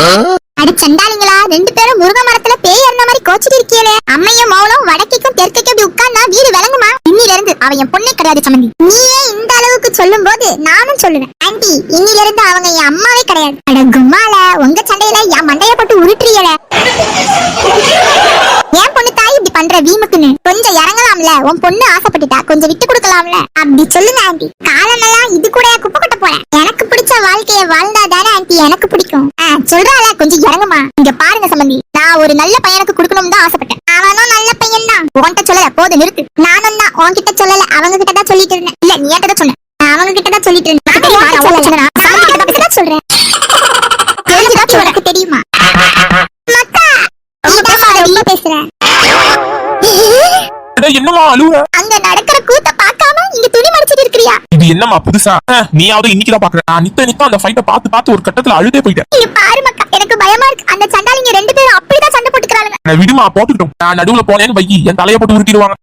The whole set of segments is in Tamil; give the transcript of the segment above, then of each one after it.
அடி சண்டாளிங்களா ரெண்டு பேரும் முருங்க மரத்துல பேய் இருந்த மாதிரி கோச்சிட்டு இருக்கீங்களே. அம்மையும் மௌனும் வடக்கிக்கும் தெற்குக்கும் இப்படி உட்கார்ந்தா வீடு விளங்குமா? இன்னில இருந்து அவ என் பொண்ணே கிடையாது சமந்தி. நீயே இந்த அளவுக்கு சொல்லும் போது நானும் சொல்லுவேன். ஆண்டி இன்னில இருந்து அவங்க என் அம்மாவே கிடையாது. அட கும்மால உங்க சண்டையில என் மண்டைய போட்டு உருட்டுறீங்களே ஏன் பொண்ணு தாய் இப்படி பண்ற வீமுக்குன்னு. கொஞ்சம் இறங்கலாம்ல. உன் பொண்ணு ஆசைப்பட்டுட்டா. கொஞ்சம் விட்டு கொடுக்கலாம்ல. அப்படி சொல்லுங்க ஆண்டி. காலமெல்லாம் இது கூட குப்பை கொட்ட போறேன் எனக்கு பிடிச்ச வாழ்க்கைய வாழ்ந்தா தானே ஆண்டி. எனக்கு பிடிக்கும். ஆ, சொல்றாள கொஞ்சம் இறங்குமா? இங்க பாருங்க சம்பந்தி. நான் ஒரு நல்ல பையனுக்கு கொடுக்கணும் தான் ஆசைப்பட்டேன். அவனும் நல்ல பையன் தான். உன்கிட்ட சொல்லல போது நிறுத்து. நானும் தான். உன்கிட்ட சொல்லல அவங்க கிட்ட தான் சொல்லிட்டு இருந்தேன். இல்ல நீ என்கிட்ட தான் சொன்ன. அவங்க கிட்ட தான் சொல்லிட்டு இருந்தேன். நான் தெரியுமா, நான் நீதான் ரொம்ப பேசுற டேய், என்னம்மா அழுவுற? அங்க நடக்கிற கூத்த பார்க்காம இங்க துணி மடிச்சிட்டு இருக்கிறியா? இது என்னம்மா புதுசா? நீயாவது இன்னைக்குதான் பாக்குற நான் நித்த நித்த அந்த ஃபைட்ட பார்த்து பார்த்து ஒரு கட்டத்துல அழுதே போயிட்டேன். இங்க பாரு மக்கா எனக்கு பயமா இருக்கு. அந்த சண்டாளிங்க ரெண்டு பேரும் அப்படிதான் சண்டை போட்டுக்கிறாங்க விடுமா போட்டுக்கிட்டோம். நான் நடுவுல போனேன்னு வையி என் தலைய போட்டு உருட்டிடுவாங்க.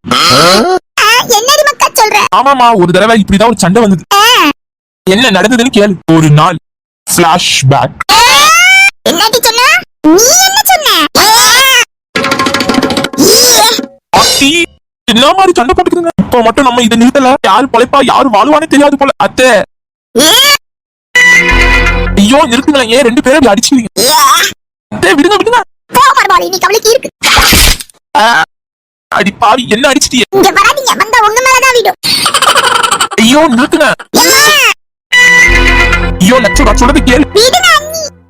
என்னடி மக்கா சொல்ற? ஆமாமா ஒரு தடவை இப்படிதான் ஒரு சண்டை வந்தது. என்ன நடந்ததுன்னு கேளு. ஒரு நாள் பிளாஷ் பேக் என்னடி சொன்ன? நீ என்ன சொன்ன? என்ன மாதிரி சண்டை போட்டுக்குதுங்க? இப்ப மட்டும் நம்ம இதை நிறுத்தல. யாரு பொழைப்பா யாரு வாழுவானே தெரியாது போல. அத்தை. ஐயோ நிறுத்துங்களேன் ஏன் ரெண்டு பேரும் அடிச்சுக்கிறீங்க அத்தை, விடுங்க விடுங்க. அடி பாவி என்ன அடிச்சிட்டியே? இங்க வராதீங்க. வந்தா உங்க மேலதான் விடும். ஐயோ நிறுத்துங்க. ஐயோ லட்சம் நான் சொல்றது கேளு.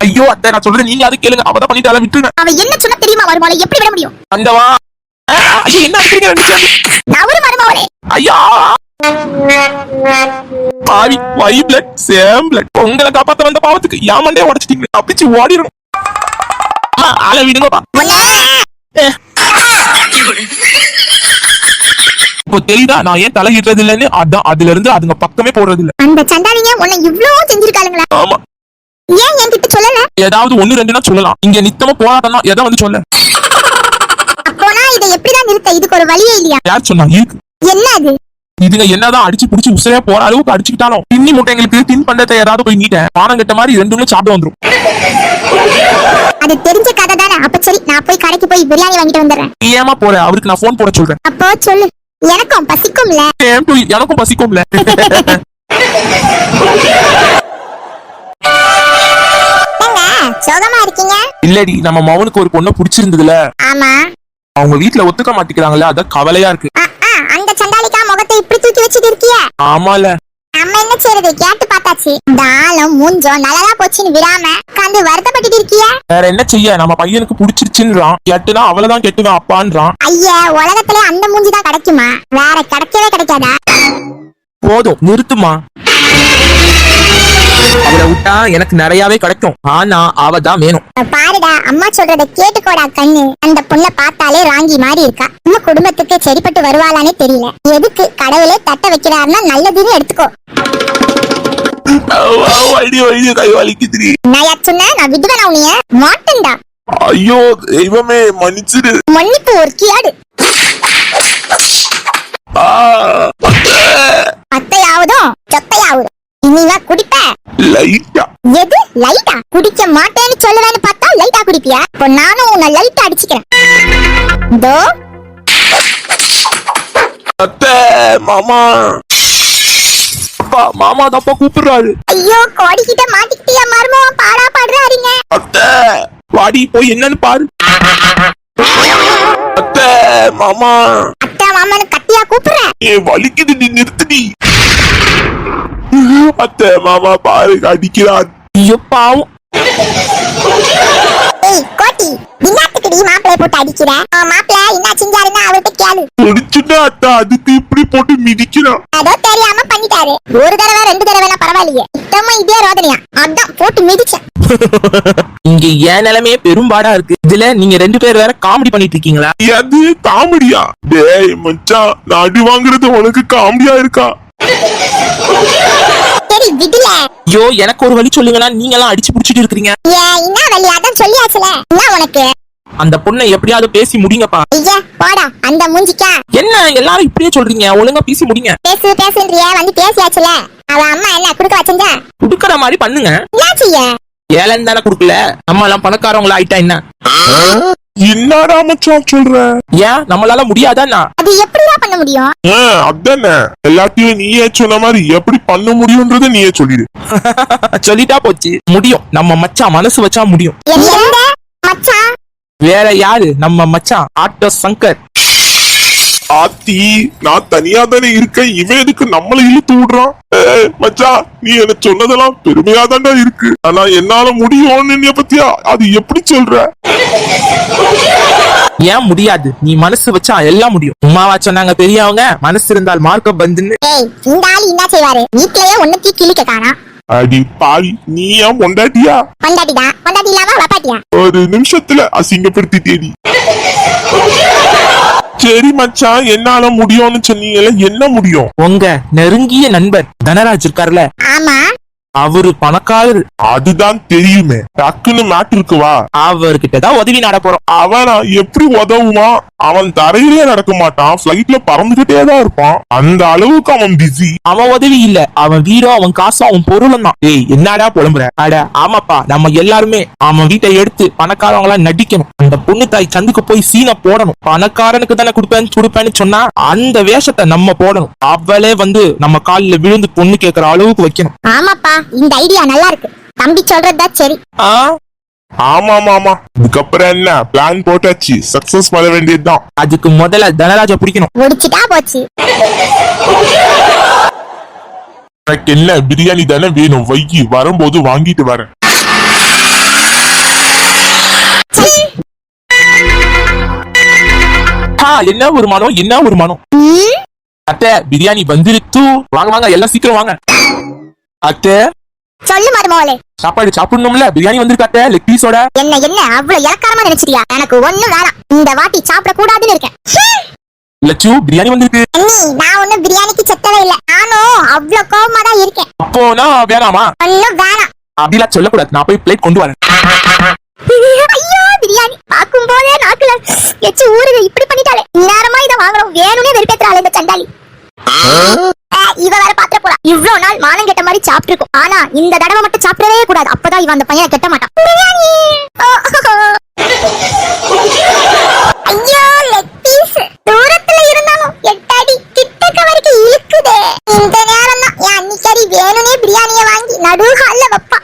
ஐயோ அத்தை நான் சொல்றது நீங்க அதை கேளுங்க. அவதான் பண்ணிட்டு அதை விட்டுருங்க. அவ என்ன சொன்னா தெரியுமா? மருமகளை எப்படி விட முடியும்? அந்தவா என்ன நவரு மருமகளே ஐயா! பாவி வை பிளட் சேம் பிளட் உங்களை காப்பாத்த வந்த பாவத்துக்கு என் மண்டைய உடைச்சிட்டீங்க தப்பிச்சு ஓடிடும் ஆள விடுங்கப்பா. இப்போ தெரியுதா? நான் ஏன் தலையிடுறது இல்லைன்னு அதான் அதுல இருந்து அதுங்க பக்கமே போடுறது இல்ல அந்த சண்டாளிங்க உன்னை இவ்வளவு செஞ்சிருக்காளுங்களா? ஆமா. ஏன் என்கிட்ட சொல்லல? ஏதாவது ஒண்ணு ரெண்டுனா சொல்லலாம். இங்க நித்தமா போராட்டம் தான் எதை வந்து சொல்ல? இதை எப்படிதான் நிறுத்த? இதுக்கு ஒரு வழியே இல்லையா? யார் சொன்னா இருக்கு என்ன அது இதுங்க என்னதான் அடிச்சு புடிச்சு உசையா போற அளவுக்கு அடிச்சுக்கிட்டாலும் பின்னி முட்டைங்களுக்கு தின் பண்டத்தை ஏதாவது போய் நீட்டேன் பானம் கட்ட மாதிரி ரெண்டுமே சாப்பிட வந்துரும். அது தெரிஞ்ச கதை தானே. அப்ப சரி நான் போய் கடைக்கு போய் பிரியாணி வாங்கிட்டு வந்துடுறேன். நீ ஏமா போற? அவருக்கு நான் போன் போட சொல்றேன். அப்போ சொல்லு. எனக்கும் பசிக்கும்ல. ஏன் போய் எனக்கும் பசிக்கும்ல. சோகமா இருக்கீங்க? இல்லடி நம்ம மவனுக்கு ஒரு பொண்ணை பிடிச்சிருந்ததுல. ஆமா. அவங்க வீட்ல ஒத்துக்க மாட்டேங்கிறாங்களே அதான் கவலையா இருக்கு. அந்த சண்டாளிக்கா முகத்தை இப்படி தூக்கி வச்சுட்டு இருக்கிய? ஆமால. நம்ம என்ன செய்யறது கேட்டு பார்த்தாச்சு. தாளம் மூஞ்சம் நல்லதா போச்சுன்னு விடாம கண்டு வருத்தப்பட்டுட்டு இருக்கிய? வேற என்ன செய்ய? நம்ம பையனுக்கு பிடிச்சிருச்சுன்றான். கேட்டுனா அவளதான் கெட்டுதான் அப்பான்றான். ஐயா உலகத்திலே அந்த மூஞ்சி தான் கிடைக்குமா? வேற கிடைக்கவே கிடைக்காதா? போதும் நிறுத்துமா? அவளை விட்டா எனக்கு நிறையவே கிடைக்கும். ஆனா அவ தான் வேணும். பாருடா அம்மா சொல்றத கேட்டுக்கோடா கண்ணு. அந்த பொண்ணை பார்த்தாலே ராங்கி மாதிரி இருக்கா. நம்ம குடும்பத்துக்கு சரிப்பட்டு வருவாளானே தெரியல. எதுக்கு கடவுளே தட்ட வைக்கிறாருன்னா நல்லதுன்னு எடுத்துக்கோ. நான் சொன்ன? நான் விடுவேனா உன்னைய? மாட்டேன்டா. ஐயோ தெய்வமே மன்னிச்சிடு. மன்னிப்பு ஒரு கியாடு அத்தையாவதும் சொத்தையாவதும். இனிவா குடிப்ப லைட்டா. எது? லைட்டா? குடிக்க மாட்டேன்னு சொல்லுவேன்னு பார்த்தா லைட்டா குடிப்பியா? இப்போ நானும் உன்னை லைட்டா அடிச்சுக்கிறேன். இதோ அத்தை மாமா. அப்பா மாமா தப்பா கூப்பிடுறாரு. ஐயோ கோடிக்கிட்ட மாட்டிக்கிட்டியா மருமவன் பாடா பாடுறாருங்க அத்தை வாடி போய் என்னன்னு பாரு. அத்தை மாமா. அத்தா மாமனு கத்தியா கூப்பிடுற? ஏ வலிக்குது நீ நிறுத்துடி. அத்தை மாமா பாரு அடிக்கிறான். ஐயோ பாவம். ஏய் கோட்டி இன்னாத்துக்குடி மாப்பிளைய போட்டு அடிக்கிற? உன் மாப்பிள என்ன செஞ்சாருன்னா அவர்கிட்ட கேளு. முடிச்சுட்டா அத்தை அதுக்கு இப்படி போட்டு மிதிக்கிறான். ஏதோ தெரியாம பண்ணிட்டாரு. ஒரு தடவை ரெண்டு தடவைனா பரவாயில்லையே. சுத்தமா இதே ரோதனையா? அதான் போட்டு மிதிச்சேன். இங்க என் நிலைமையே பெரும்பாடா இருக்கு. இதுல நீங்க ரெண்டு பேர் வேற காமெடி பண்ணிட்டு இருக்கீங்களா? அது காமெடியா டேய் மச்சான் நான் அடி வாங்குறது உனக்கு காமெடியா இருக்கா? சரி விடுல. ஐயோ எனக்கு ஒரு வழி சொல்லுங்களா நீங்க எல்லாம் அடிச்சு புடிச்சிட்டு இருக்கீங்க ஏன் என்ன வழி அதான் சொல்லியாச்சுல. என்ன உனக்கு? அந்த பொண்ணை எப்படியாவது பேசி முடிங்கப்பா. ஐயா போடா அந்த மூஞ்சிக்கா. என்ன எல்லாரும் இப்படியே சொல்றீங்க? ஒழுங்கா பேசி முடிங்க. பேசு பேசுன்றிய வந்து பேசியாச்சுல. அவ அம்மா என்ன குடுக்க வச்சிருந்தா குடுக்கற மாதிரி பண்ணுங்க. என்ன செய்ய ஏழன் தானே குடுக்கல. நம்ம எல்லாம் பணக்காரவங்களா ஆயிட்டா என்ன என்னடா மச்சான் சொல்ற? ஏன்? நம்மளால முடியாதாண்ணா அது எப்படிடா பண்ண முடியும்? அதானே. எல்லாத்தையும் நீயே சொன்ன மாதிரி எப்படி பண்ண முடியும்ன்றத நீயே சொல்லிடு. சொல்லிட்டா போச்சு. முடியும். நம்ம மச்சான் மனசு வச்சா முடியும். மச்சான்? வேற யாரு? நம்ம மச்சான். ஆட்டோ சங்கர். ஆத்தி நான் தனியா தானே இருக்கேன். இவன் எதுக்கு நம்மள இழுத்து விடுறான்? ஏய், மச்சான் நீ எனக்கு சொன்னதெல்லாம் பெருமையா தான்டா இருக்கு. ஆனா என்னால முடியும்னு நீ பத்தியா? அது எப்படி சொல்ற? ஏன் முடியாது? நீ மனசு வச்சா எல்லாம் முடியும். உமாவா சொன்னாங்க பெரியவங்க மனசு இருந்தால் மார்க்கம் பந்துன்னு ஏய் இந்த ஆள் என்ன செய்வாரு? வீட்லயே ஒண்ணுத்தி கிளிக்க காணா. அடி பாவி நீ ஏன் பொண்டாட்டியா? பொண்டாட்டிடா. பொண்டாட்டி இல்லாம வப்பாட்டியா ஒரு நிமிஷத்துல அசிங்கப்படுத்திட்டேடி. சரி மச்சான் என்னால முடியும்னு சொன்னீங்கல்ல என்ன முடியும்? உங்க நெருங்கிய நண்பர் தனராஜ் இருக்காருல்ல ஆமா. அவரு பணக்காரர். அதுதான் தெரியுமே. டக்குன்னு மேட்ருக்கு வா. அவர்கிட்ட தான் உதவி நாட போறோம். அவனா எப்படி உதவுவான்? அவன் தரையிலே நடக்க மாட்டான். பிளைட்ல பறந்துகிட்டே தான் இருப்பான். அந்த அளவுக்கு அவன் பிஸி அவன் உதவி இல்ல. அவன் வீரம் அவன் காசும் அவன் பொருளும் தான். ஏய் என்னடா புலம்புற? அட ஆமாப்பா நம்ம எல்லாருமே அவன் வீட்டை எடுத்து பணக்காரவங்களா நடிக்கணும். அந்த பொண்ணு தாய் சந்துக்கு போய் சீனை போடணும். பணக்காரனுக்கு தானே கொடுப்பேன்னு கொடுப்பேன்னு சொன்னா அந்த வேஷத்தை நம்ம போடணும். அவளே வந்து நம்ம காலில் விழுந்து பொண்ணு கேட்கற அளவுக்கு வைக்கணும். ஆமாப்பா. இந்த ஐடியா நல்லா இருக்கு தம்பி சொல்றதுதான் சரி. ஆ? ஆமா ஆமா ஆமா இதுக்கப்புறம் என்ன? பிளான் போட்டாச்சு. சக்சஸ் பண்ண வேண்டியதுதான். அதுக்கு முதல்ல தனராஜா பிடிக்கணும். முடிச்சிட்டா போச்சு. எனக்கு என்ன? பிரியாணி தானே வேணும். வைகி வரும்போது வாங்கிட்டு வரேன். என்ன ஒரு மனம் என்ன ஒரு மனம் அத்தை பிரியாணி வந்துருத்து வாங்க வாங்க எல்லாம் சீக்கிரம் வாங்க. அத்தை சொல்லு மருமோளே. சாப்பாடு சாப்பிடணும்ல? பிரியாணி வந்திருக்கு அத்தை லெக் பீஸோட என்ன என்ன? அவ்வளவு இலக்காரமா நினைச்சிட்டியா? எனக்கு ஒண்ணும் வேணாம். இந்த வாட்டி சாப்பிட கூடாதுன்னு இருக்கேன் லட்சு பிரியாணி வந்திருக்கு. அண்ணி நான் ஒண்ணும் பிரியாணிக்கு செத்தவே இல்ல. நானும் அவ்வளவு கோவமா தான் இருக்கேன் அப்போனா வேணாமா? ஒண்ணும் வேணாம். அப்படிலாம் சொல்லக்கூடாது. நான் போய் பிளேட் கொண்டு வரேன். ஐயோ பிரியாணி. பார்க்கும் போதே நாக்குல எச்சு ஊறுது. இப்படி பண்ணிட்டாலே. நேரமா இதை வாங்குறோம் வேணும்னே வெறுப்பேத்துறாள் இந்த சண்டாளி. இவ வேற பாத்திர போறா. இவ்வளவு நாள் மானம் கெட்ட மாதிரி சாப்பிட்டுருக்கும். ஆனா இந்த தடவை மட்டும் சாப்பிடவே கூடாது. அப்பதான் இவன் அந்த பையனை கெட்ட மாட்டான் பிரியாணி ஓ, ஐயோ லெக் பீஸ் தூரத்துல இருந்தாலும் எட்டடி கிட்டக்க வரைக்கும் இழுக்குதே இந்த நேரம் தான் என் அன்னிக்கடி வேணும்னே பிரியாணிய வாங்கி நடு ஹால்ல வைப்பா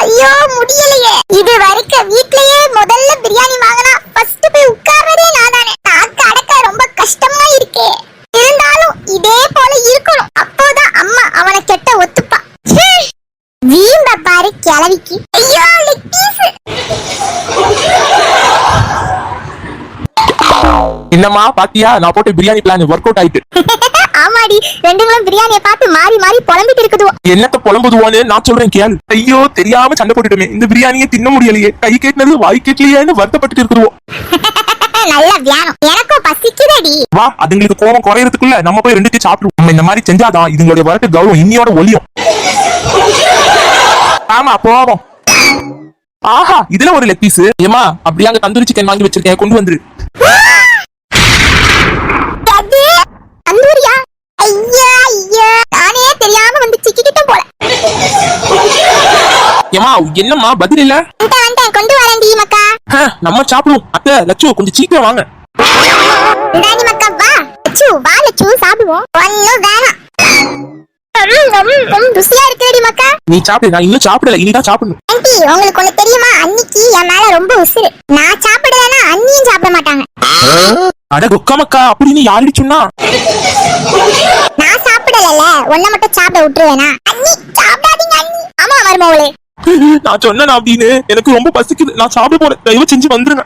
ஐயோ முடியலையே இது வரைக்கும் வீட்லயே முதல்ல பிரியாணி வாங்கினா ஃபர்ஸ்ட் போய் உட்கார்றதே நானானே நாக்கு அடக்க ரொம்ப கஷ்டமா இருக்கே இருந்தாலும் இதே போல இருக்கணும் அப்போதான் அம்மா அவனை கெட்ட ஒத்துப்பா ஹம். வீம்ப பாரு கிளவிக்கு ஐயோ லெக் பீஸ் என்னம்மா பாத்தியா? நான் போட்ட பிரியாணி பிளான் ஒர்க் அவுட் ஆயிட்டு. ஆமாடி ரெண்டுங்களும் பிரியாணியை பார்த்து மாறி மாறி புலம்பிட்டு இருக்குதுவோ என்னத்த புலம்புதுவோன்னு நான் சொல்றேன் கேளு. ஐயோ தெரியாம சண்டை போட்டுட்டோமே. இந்த பிரியாணியை தின்ன முடியலையே. கை கேட்டினது வாய் கேட்கலையேன்னு வருத்தப்பட்டு இருக்குதுவோ. நல்ல வியானம். எனக்கும் பசிக்குதடி. வா அதுங்களுக்கு கோபம் குறையறதுக்குள்ள நம்ம போய் ரெண்டுத்தையும் சாப்பிடுவோம். நம்ம இந்த மாதிரி செஞ்சாதான் இதுங்களுடைய வரட்டு கௌரவம் இன்னியோட ஒளியும். ஆமா போவோம். ஆஹா இதுல ஒரு லெக் பீஸ் ஏமா அப்படியே அங்க தந்தூரி சிக்கன் வாங்கி வச்சிருக்கேன். கொண்டு வந்துரு. தந்தூரியா ஐயா ஐயா. நானே தெரியாம வந்து சிக்கிக்கிட்டேன் போல. ஏமா என்னம்மா பதில் இல்ல? வந்துட்டேன் வந்துட்டேன். கொண்டு வரேன்டி மக்கா. ஹ, நம்ம சாப்பிடுவோம். அத்தை லட்சு கொஞ்சம் சீக்கிரம் வாங்க. இந்தாடி மக்கா வா. லட்சு வா லட்சு சாப்பிடுவோம். ஒன்னும் வேணாம். ருசியா இருக்குடி மக்கா. நீ சாப்பிடு நான் இன்னும் சாப்பிடல இனிதான் சாப்பிடணும். ஆண்டி உங்களுக்கு ஒண்ணு தெரியுமா? அன்னிக்கு என் மேல ரொம்ப உசுரு நான் சாப்பிடலன்னா அண்ணியும் சாப்பிட மாட்டாங்க. அட கொக்கமக்கா அப்படின்னு யாரடி சொன்னா? நான் சாப்பிடல ஒன்ன மட்டும் சாப்பிட விட்டுருவேனா? அண்ணி சாப்பிடாதீங்க அண்ணி. ஆமா மருமவளே நான் சொன்னேன் அப்படின்னு? எனக்கு ரொம்ப பசிக்குது. நான் சாப்பிட போறேன். தயவு செஞ்சு வந்துருங்க.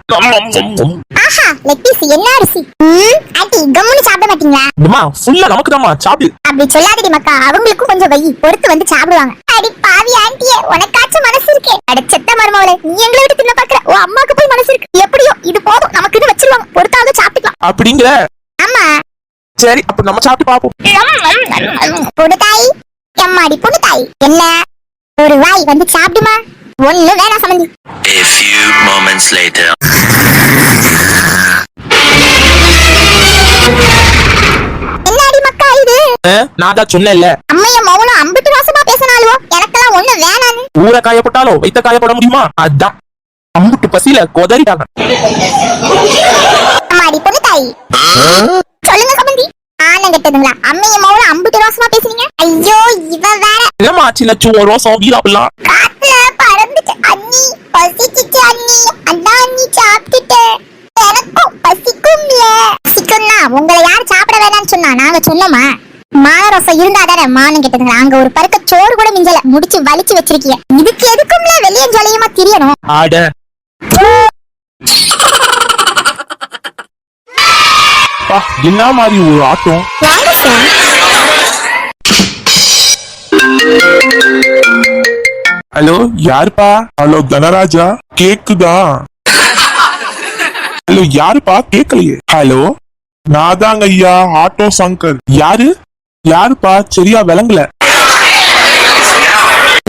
ஆஹா லெக் பீஸ் என்ன ருசி ம் ஆண்டி கம்முன்னு சாப்பிட மாட்டீங்களா? அம்மா ஃபுல்லா நமக்கு தாம்மா சாப்பிடு. அப்படி சொல்லாதடி மக்கா. அவங்களுக்கும் கொஞ்சம் வை. பொறுத்து வந்து சாப்பிடுவாங்க. அடி பாவி ஆண்டியே உனக்காச்சும் மனசு இருக்கே. அட செத்த மருமவளே நீ எங்களை விட்டு தின்ன பாக்குற ஓ அம்மாக்கு போய் மனசு இருக்கு. எப்படியோ இது போதும். நமக்குன்னு வச்சிருவாங்க. பொறுத்தாவது சாப்பிட்டுக்கலாம். அப்படிங்கிற? ஆமா. சரி அப்ப நம்ம சாப்பிட்டு பாப்போம். புடுதாய் எம்மாடி புடுதாய் என்ன? ஒரு வாய் வந்து சாப்பிடுமா? ஒண்ணு வேணாம் சம்பந்தி A few moments later. என்னடி மக்கா இது? நான் தான் சொன்னேன்ல. அம்மைய மௌனம் அம்பிட்டு வாசமா பேசினாலுவோ எனக்கெல்லாம் ஒண்ணு வேணான்னு. ஊரை காயப்பட்டாலும் வைத்த காயப்பட முடியுமா? அதான். அம்புட்டு பசியில கொதறிட்டாங்க. அம்மாடி பொண்ணு தாய். சொல்லுங்க சம்பந்தி ஆனங்க கெட்டதுங்களா? அம்மைய மௌல அம்புட்டு ரோசமா பேசுனீங்க ஐயோ இவ வேற. என்னம்மா சின்ன சுவ ரோசம் வீரா அப்படிலாம் காத்துல பறந்துச்சு அண்ணி பசிச்சுச்சு அண்ணி அதான் அண்ணி சாப்பிட்டுட்டு. எனக்கும் பசிக்கும்ல பசிக்கும்னா உங்களை யார் சாப்பிட வேணாம்னு சொன்னா நாங்க சொன்னோமா? மானரசம் இருந்தா தானே மானம் கெட்டதுங்களா? அங்க ஒரு பருக்க சோறு கூட மிஞ்சல. முடிச்சு வலிச்சு வச்சிருக்கீங்க இதுக்கு எதுக்கும்ல வெளியே ஜொலியுமா தெரியணும்? ஆட பா, என்ன மாதிரி ஒரு ஆட்டம்? வாங்க சார் ஹலோ? யாருப்பா? ஹலோ தனராஜா? கேக்குதா? ஹலோ யாருப்பா? கேக்கலையே. ஹலோ? நான் தாங்க ஐயா ஆட்டோ சங்கர். யாரு? யாருப்பா? சரியா விளங்கல.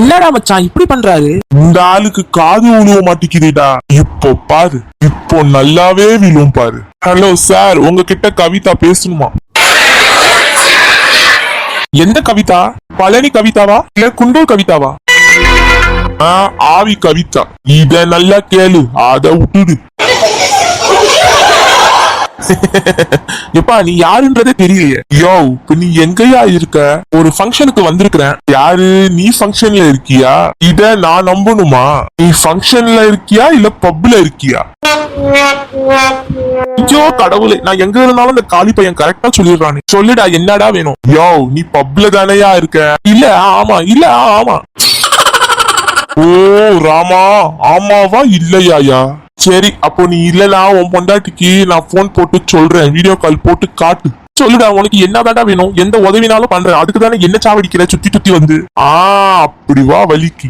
என்னடா மச்சான் இப்படி பண்றாரு? இந்த ஆளுக்கு காது உழுவ மாட்டேங்குதுடா இப்போ பாரு இப்போ நல்லாவே விழும் பாரு. ஹலோ சார் உங்ககிட்ட கவிதா பேசணுமா? எந்த கவிதா? பழனி கவிதாவா? இல்ல குண்டூர் கவிதாவா? ஆவி கவிதா. இத நல்லா கேளு. அத விட்டுடு எப்பா நீ யாருன்றதே தெரியலையே. யோ இப்ப நீ எங்கயா இருக்க? ஒரு ஃபங்க்ஷனுக்கு வந்திருக்கிறேன். யாரு நீ ஃபங்க்ஷன்ல இருக்கியா? இத நான் நம்பணுமா? நீ ஃபங்க்ஷன்ல இருக்கியா இல்ல பப்ல இருக்கியா? ஐயோ கடவுளே நான் எங்க இருந்தாலும் இந்த காளி பையன் கரெக்டா சொல்லிடுறானு. சொல்லுடா என்னடா வேணும்? யோ நீ பப்ல தானயா இருக்க? இல்ல ஆமா இல்ல ஆமா. ஓ ராமா ஆமாவா இல்லையாயா? சரி அப்போ நீ இல்லலா உன் பொண்டாட்டிக்கு நான் போன் போட்டு சொல்றேன். வீடியோ கால் போட்டு காட்டு. சொல்லுடா உனக்கு என்ன என்னதாடா வேணும்? எந்த உதவினாலும் பண்றேன். அதுக்கு தானே என்ன சாவடிக்கிற? சுத்தி சுத்தி வந்து. ஆ அப்படி வா வலிக்கு.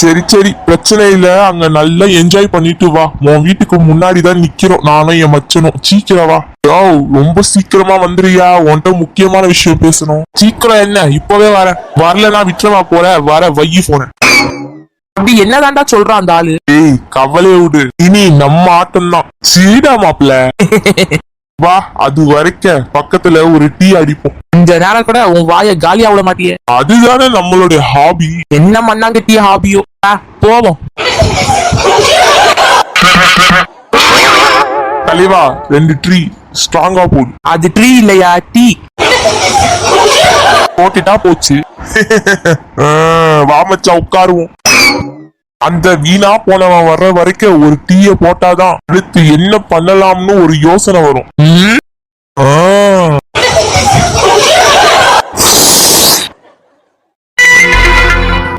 சரி சரி பிரச்சனை இல்ல. அங்க நல்லா என்ஜாய் பண்ணிட்டு வா. உன் வீட்டுக்கு முன்னாடி தான் நிக்கிறோம். நானும் என் மச்சனும். சீக்கிரம் வா. யோ ரொம்ப சீக்கிரமா வந்துறியா உன்கிட்ட முக்கியமான விஷயம் பேசணும். சீக்கிரம் என்ன? இப்பவே வரேன் வரலனா விட்டுறமா போற? வர வையி போன அப்படி என்னதான்டா சொல்றான் அந்த ஆளு? ஏய் கவலைய விடு. இனி நம்ம ஆட்டம் தான் சீடா மாப்ள வா அது வரைக்க பக்கத்துல ஒரு டீ அடிப்போம். இந்த நேரம் கூட உன் வாய காலியா விட மாட்டியே. அதுதானே நம்மளுடைய ஹாபி என்ன மண்ணாங்கட்டிய ஹாபியோ ஆ, போவோம். தலைவா ரெண்டு ட்ரீ ஸ்ட்ராங்கா போடு. அது ட்ரீ இல்லையா? டீ. போட்டுட்டா போச்சு. ஆ, வா மச்சான் உட்காருவோம். அந்த வீணா போனவன் வர்ற வரைக்கும் ஒரு டீய போட்டாதான் அடுத்து என்ன பண்ணலாம்னு ஒரு யோசனை வரும். ஆ.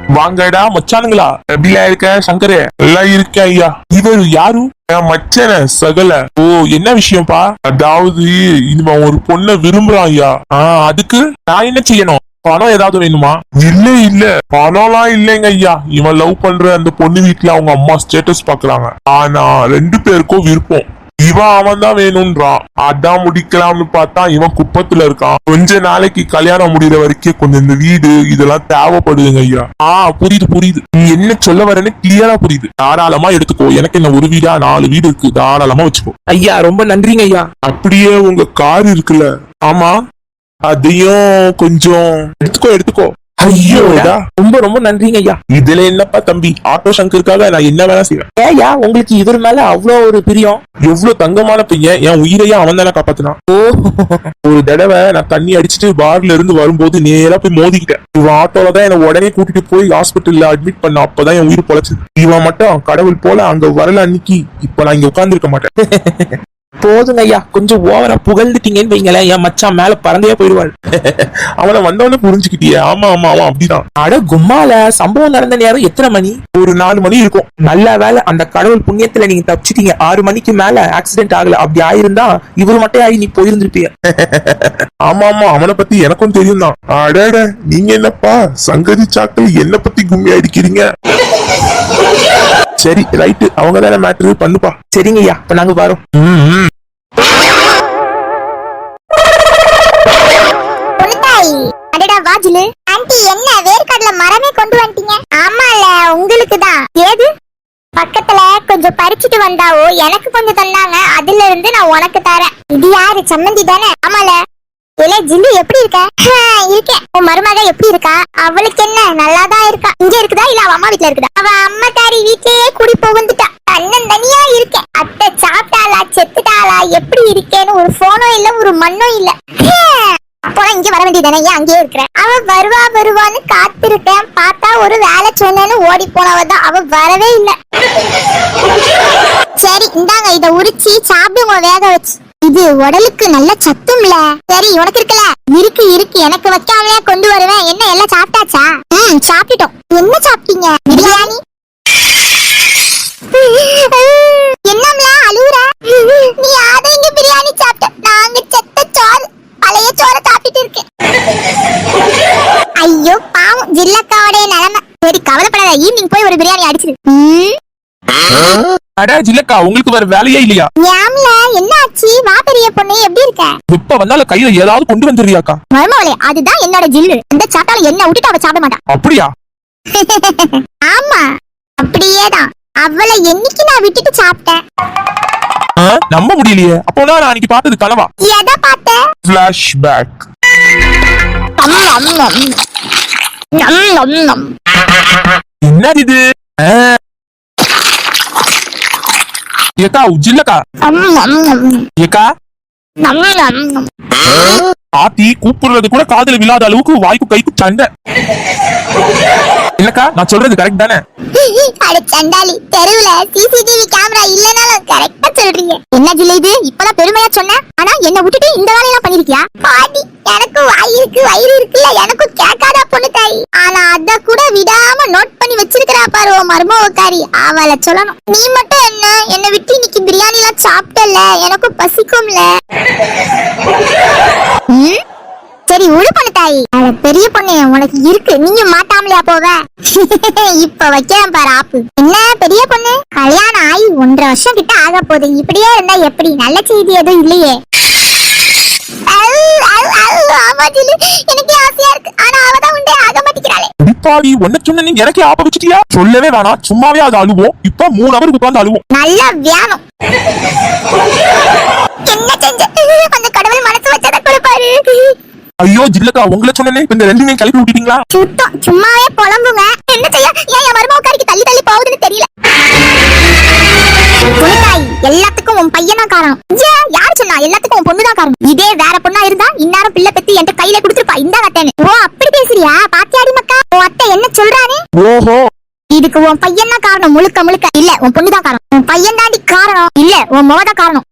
வாங்கடா மச்சானுங்களா. எப்படியா இருக்க சங்கரே? எல்லாம் இருக்க ஐயா. இவர் யாரு? மச்சன சகல. ஓ என்ன விஷயம்ப்பா அதாவது இனிமே ஒரு பொண்ணை விரும்புறான் ஐயா. ஆஹ் அதுக்கு நான் என்ன செய்யணும்? பணம் ஏதாவது வேணுமா? இல்ல இல்ல. பணம்லாம் இல்லைங்க ஐயா. இவன் லவ் பண்ற அந்த பொண்ணு வீட்டுல அவங்க அம்மா ஸ்டேட்டஸ் பாக்குறாங்க ஆனா ரெண்டு பேருக்கும் விருப்பம். இவன் அவன் தான் வேணும்ன்றான். அதான் முடிக்கலாம்னு பார்த்தா இவன் குப்பத்துல இருக்கான். கொஞ்ச நாளைக்கு கல்யாணம் முடிகிற வரைக்கும் கொஞ்சம் இந்த வீடு இதெல்லாம் தேவைப்படுதுங்க ஐயா. ஆ புரியுது புரியுது. நீ என்ன சொல்ல வரேன்னு கிளியரா புரியுது. தாராளமா எடுத்துக்கோ. எனக்கு என்ன ஒரு வீடா நாலு வீடு இருக்கு. தாராளமா வச்சுக்கோ. ஐயா ரொம்ப நன்றிங்க ஐயா. அப்படியே உங்க கார் இருக்குல்ல. ஆமா. அதையும் கொஞ்சம் எடுத்துக்கோ எடுத்துக்கோ. ஐயோடா. ரொம்ப ரொம்ப நன்றிங்க ஐயா. இதுல என்னப்பா தம்பி? ஆட்டோ சங்கருக்காக நான் என்ன வேணா செய்வேன். ஏயா உங்களுக்கு இவர் மேல அவ்வளோ ஒரு பிரியம். எவ்வளவு தங்கமான பையன் என் உயிரையே அவன் தானே காப்பாத்தினான். ஓ. ஒரு தடவை நான் தண்ணி அடிச்சிட்டு பார்ல இருந்து வரும்போது நேரா போய் மோதிக்கிட்டேன். இவன் ஆட்டோல தான் என்ன உடனே கூட்டிட்டு போய் ஹாஸ்பிட்டல்ல அட்மிட் பண்ண அப்பதான் என் உயிர் பொழைச்சது. இவன் மட்டும் கடவுள் போல அங்க வரல அன்னைக்கு இப்ப நான் இங்க உட்கார்ந்து இருக்க மாட்டேன். போதுங்க ஐயா கொஞ்சம் ஓவரா புகழ்ந்துட்டீங்கன்னு வைங்களேன். என் மச்சான் மேல பறந்தே போயிடுவாள் அவனை வந்தவன புரிஞ்சுக்கிட்டியே. ஆமா ஆமா அவன் அப்படிதான். அட கும்மால சம்பவம் நடந்த நேரம் எத்தனை மணி? ஒரு நாலு மணி இருக்கும். நல்ல வேலை அந்த கடவுள் புண்ணியத்துல நீங்க தப்பிச்சிட்டீங்க. ஆறு மணிக்கு மேல ஆக்சிடென்ட் ஆகல. அப்படி ஆயிருந்தா இவர் மட்டும் ஆகி நீ போயிருந்திருப்பிய ஆமா ஆமா அவனை பத்தி எனக்கும் தெரியும் தான் அடட நீங்க என்னப்பா? சங்கதி சாக்கள் என்ன பத்தி கும்மி அடிக்கிறீங்க சரி ரைட்டு அவங்க தானே மேட்ரு பண்ணுப்பா. சரிங்க ஐயா. இப்ப நாங்க வரோம். ம், அடடா வாஜிலு. ஆண்டி என்ன வேர்க்கடல மரமே கொண்டு வந்துட்டீங்க? ஆமால உங்களுக்கு தான் ஏது பக்கத்துல கொஞ்சம் பறிச்சுட்டு வந்தாவோ எனக்கு கொஞ்சம் தந்தாங்க. அதுல இருந்து நான் உனக்கு தரேன். இது யாரு? சம்மந்தி தானே? ஆமால. இல்ல ஏ எப்படி இருக்க? இருக்கேன் உன் மருமக எப்படி இருக்கா? அவளுக்கு என்ன நல்லாதான் இருக்கா? இங்க இருக்குதா இல்ல அவ அம்மா வீட்ல இருக்குதா? அவ அம்மா தாரி வீட்லயே குடி புகுந்துட்டா. அண்ணன் தனியா இருக்கேன் அத்தை சாப்பிட்டாளா செத்துட்டாளா எப்படி இருக்கேன்னு ஒரு போனோ இல்ல ஒரு மண்ணும் இல்ல. அப்போ இங்க வர வேண்டியதானே ஏன் அங்கேயே இருக்கிறேன் அவ வருவா வருவான்னு காத்திருக்கேன். பார்த்தா ஒரு வேலை சொன்னேன்னு ஓடி போனவதான் அவ வரவே இல்ல. சரி இந்தாங்க இத உரிச்சு சாப்பிடுங்க வேக வச்சு. இது உடலுக்கு நல்ல சத்தும்ல. சரி உனக்கு இருக்கல இருக்கு இருக்கு. எனக்கு வைக்காமலே கொண்டு வருவேன். என்ன எல்லாம் சாப்பிட்டாச்சா? ம் சாப்பிட்டோம் என்ன சாப்பிட்டீங்க? பிரியாணி? என்னம்ல அழுவுற? நீ ஆத இங்க பிரியாணி சாப்பிட்ட. நாங்க செத்த சோறு. பழைய சோற சாப்பிட்டு இருக்கேன். ஐயோ பாவம். ஜில்லக்காவோடைய நிலைமை. சரி கவலைப்படாத. ஈவினிங் போய் ஒரு பிரியாணி அடிச்சிரு. அட ஜில்லக்கா உங்களுக்கு வேற வேலையே இல்லையா? ஞாம்ல என்ன ஆச்சு வா பெரிய பொண்ணு எப்படி இருக்க? இப்ப வந்தால கையில ஏதாவது கொண்டு வந்துடுறியாக்கா? மருமவளே அதுதான் என்னோட ஜில்லு. அந்த சாப்பிட்டாலும் என்ன விட்டுட்டு அவ சாப்பிட மாட்டான் அப்படியா? ஆமா அப்படியேதான். அவளை என்னைக்கு நான் விட்டுட்டு சாப்பிட்டேன்? நம்ப முடியலையே. அப்போனா நான் அன்னைக்கு பார்த்தது கனவா? எதை பார்த்த? Flashback. என்னது இது ஆ. ஏக்கா ஜில்லக்கா நம், நம், நம். ஏக்கா. ஆத்தி கூப்பிடுறது கூட காதுல விழாத அளவுக்கு வாய்க்கு கைக்கு சண்டை இல்லக்கா நான் சொல்றது கரெக்ட் தானே? அட சண்டாளி தெருவுல சிசிடிவி கேமரா இல்லனாலும் கரெக்ட்டா சொல்றீங்க. என்ன ஜிலேபி இது இப்பதான் பெருமையா சொன்ன? ஆனா என்ன விட்டுட்டு இந்த வேலையெல்லாம் பண்ணிருக்கியா பாட்டி எனக்கு வாய் இருக்கு வயிறு இருக்குல்ல எனக்கும் கேட்காதா பொண்ணு தாய். ஆனா அத கூட விடாம நோட் பண்ணி வச்சிருக்கிறா பாரு உன் மருமவக்காரி அவளை சொல்லணும். நீ மட்டும் என்ன என்ன விட்டு இன்னைக்கு பிரியாணி எல்லாம் சாப்பிட்டல எனக்கும் பசிக்கும்ல. ம்? சரி உழு பண்ணு தாயி. அட பெரிய பொண்ணு உனக்கு இருக்கு. நீங்க மாட்டாமலையா போவ இப்ப வைக்கிறேன் பாரு ஆப்பு. என்ன பெரிய பொண்ணு? கல்யாணம் ஆகி ஒன்றரை வருஷம் கிட்ட ஆக போகுது. இப்படியே இருந்தா எப்படி? நல்ல செய்தி எதுவும் இல்லையே. அடிப்பாடி ஒன்ன சொன்ன நீ எனக்கே ஆப்ப வச்சுட்டியா? சொல்லவே வேணாம். சும்மாவே அது அழுவோம். இப்ப மூணு அவருக்கு உட்காந்து அழுவோம். நல்லா வேணும் என்ன செஞ்ச? அந்த கடவுள் மனசு வச்சதை கொடுப்பாரு. ஐயோ ஜில்லக்கா உங்களை சொன்னேனே இப்ப இந்த ரெண்டு கிளப்பி விட்டுட்டீங்களா? சுத்தம் சும்மாவே புலம்புங்க. என்ன செய்ய? ஏன் என் மருமகாரிக்கு தள்ளி தள்ளி போகுதுன்னு தெரியல. எல்லாத்துக்கும் உன் பையன் காரணம். யார் சொன்னா? எல்லாத்துக்கும் உன் பொண்ணு தான் காரணம். இதே வேற பொண்ணா இருந்தா இந்நேரம் பிள்ளை பெத்து என்கிட்ட கையில கொடுத்துருப்பா. இந்த அத்தைன்னு ஓ அப்படி பேசுறியா? பாத்தியாடி மக்கா? உன் அத்தை என்ன சொல்றானே? ஓஹோ. இதுக்கு உன் பையன் தான் காரணம் முழுக்க முழுக்க. இல்ல உன் பொண்ணு தான் காரணம். உன் பையன் தாண்டி காரணம். இல்ல உன் முக தான் காரணம்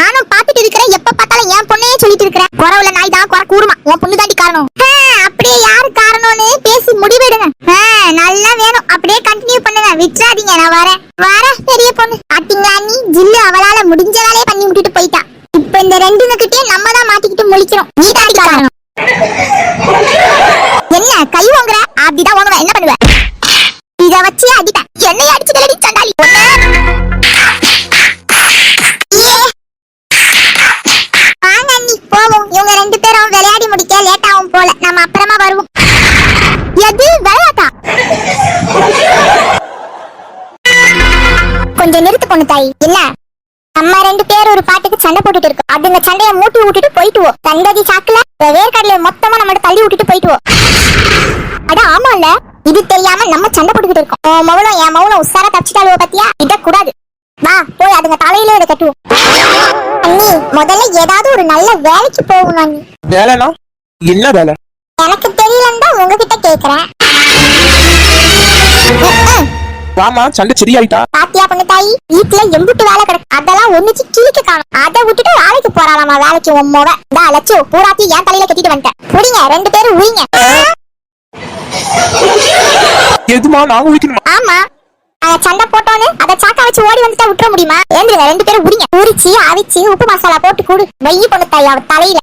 நானும் பாத்துட்டு இருக்கிறேன். எப்ப பார்த்தாலும் என் பொண்ணையே சொல்லிட்டு இருக்கிறேன். குறவுல கூறுமா உன் பொண்ணு தாண்டி காரணம் அப்படியே யாரு காரணம்னு பேசி முடிவெடுங்க. நல்லா வேணும். அப்படியே கண்டினியூ பண்ணுங்க. விட்டுறாதீங்க நான் வரேன். வரேன் பெரிய பொண்ணு. பாத்தீங்களா நீ? ஜில்லு அவளால முடிஞ்ச வேலையை பண்ணி விட்டுட்டு போயிட்டா. இப்ப இந்த ரெண்டுங்க கிட்டே நம்ம தான் மாட்டிக்கிட்டு முழிக்கிறோம். தலையில கட்டுவோம் அண்ணி முதல்ல ஏதாவது ஒரு நல்ல வேலைக்கு போகணும் அண்ணி. வேலைனா? என்ன வேலை? எனக்கு தெரியலன்னு தான் உங்ககிட்ட கேக்குறேன். வாமா சண்டை சரியாயிட்டா? பாத்தியா பொண்ணு தாயி? வீட்டுல எம்புட்டு வேலை கிடக்கு. அதெல்லாம் ஒண்ணுச்சு கிழிக்க காணும். அதை விட்டுட்டு வேலைக்கு போறாளாமா வேலைக்கு உம்மோவ இந்த லட்சு பூராத்தி என் தலையில கட்டிட்டு வந்துட்டேன். புடிங்க ரெண்டு பேரும் உயிங்க. எதுமா நாங்க வைக்கணுமா ஆமா. நாங்க சண்டை போட்டோன்னு அதை சாக்கா வச்சு ஓடி வந்துட்டா விட்டுற முடியுமா? ஏந்திருங்க ரெண்டு பேரும் உரிங்க உரிச்சு அவிச்சு உப்பு மசாலா போட்டு கூடு. வெய்ய பொண்ணு தாய் அவ தலையில.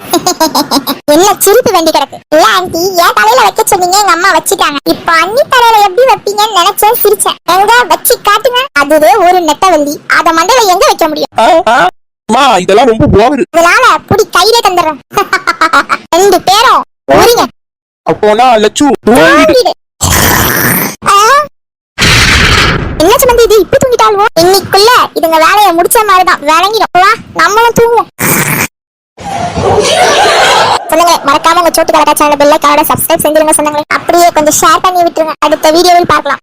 என்ன சிரிப்பு வேண்டி கிடக்கு. இல்ல ஆண்டி என் தலையில வைக்க சொன்னீங்க எங்க அம்மா வச்சுட்டாங்க. இப்ப அண்ணி தலையில எப்படி வைப்பீங்கன்னு நினைச்சேன் சிரிச்சேன். எங்க? வச்சு காட்டுங்க. அதுவே ஒரு நெட்டவள்ளி. அத மண்டையில எங்க வைக்க முடியும். அம்மா இதெல்லாம் ரொம்ப ஓவரு இதனால புடி கையில தந்துடுறேன். ரெண்டு பேரும் உரிங்க. அப்போனா லட்சு. ஓடிடு. என்ன சம்பந்தி இது இப்ப தூங்கிட்டாலும் இன்னைக்குள்ள இதுங்க வேலையை முடிச்ச மாதிரிதான். விளங்கிடும். வா நம்மளும் தூங்குவோம். சொந்தங்களே மறக்காம உங்க சோட்டு கலக்கா சேனல் பெல்லை கார்டை சப்ஸ்கிரைப் செஞ்சிருங்க சொந்தங்களே. அப்படியே கொஞ்சம் ஷேர் பண்ணி விட்டுருங்க. அடுத்த வீடியோவில் பார்க்கலாம்.